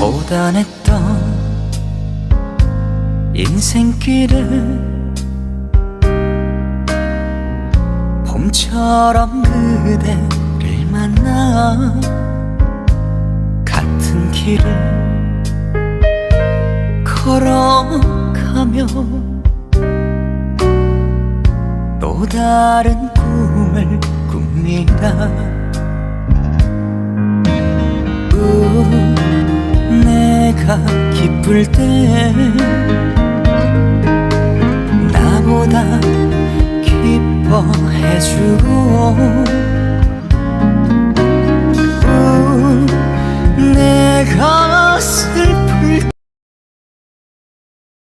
고단했던 인생길을 봄처럼 그대를 만나 같은 길을 걸어가며 또 다른 꿈을 꿉니다. 우, 내가 기쁠 때 나보다 기뻐해주고